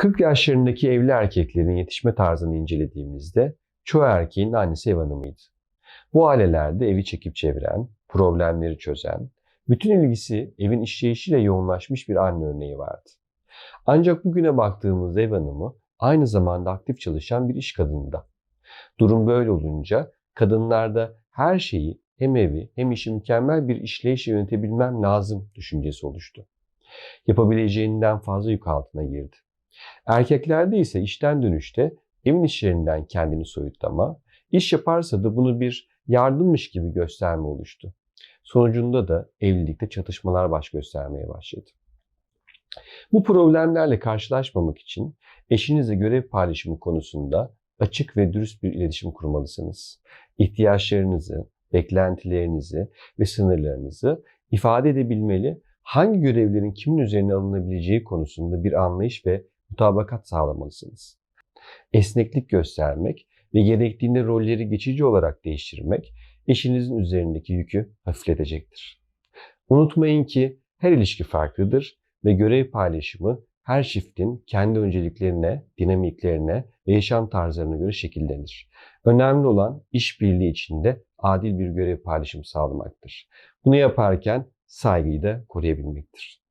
40 yaşlarındaki evli erkeklerin yetişme tarzını incelediğimizde çoğu erkeğin annesi ev hanımıydı. Bu ailelerde evi çekip çeviren, problemleri çözen, bütün ilgisi evin işleyişiyle yoğunlaşmış bir anne örneği vardı. Ancak bugüne baktığımızda ev hanımı aynı zamanda aktif çalışan bir iş kadını. Durum böyle olunca kadınlarda her şeyi hem evi hem işi mükemmel bir işleyişle yönetebilmem lazım düşüncesi oluştu. Yapabileceğinden fazla yük altına girdi. Erkeklerde ise işten dönüşte evin işlerinden kendini soyutlama, iş yaparsa da bunu bir yardımmış gibi gösterme oluştu. Sonucunda da evlilikte çatışmalar baş göstermeye başladı. Bu problemlerle karşılaşmamak için eşinizle görev paylaşımı konusunda açık ve dürüst bir iletişim kurmalısınız. İhtiyaçlarınızı, beklentilerinizi ve sınırlarınızı ifade edebilmeli, hangi görevlerin kimin üzerine alınabileceği konusunda bir anlayış ve mutabakat sağlamalısınız. Esneklik göstermek ve gerektiğinde rolleri geçici olarak değiştirmek eşinizin üzerindeki yükü hafifletecektir. Unutmayın ki her ilişki farklıdır ve görev paylaşımı her çiftin kendi önceliklerine, dinamiklerine ve yaşam tarzlarına göre şekillenir. Önemli olan işbirliği içinde adil bir görev paylaşımı sağlamaktır. Bunu yaparken saygıyı da koruyabilmektir.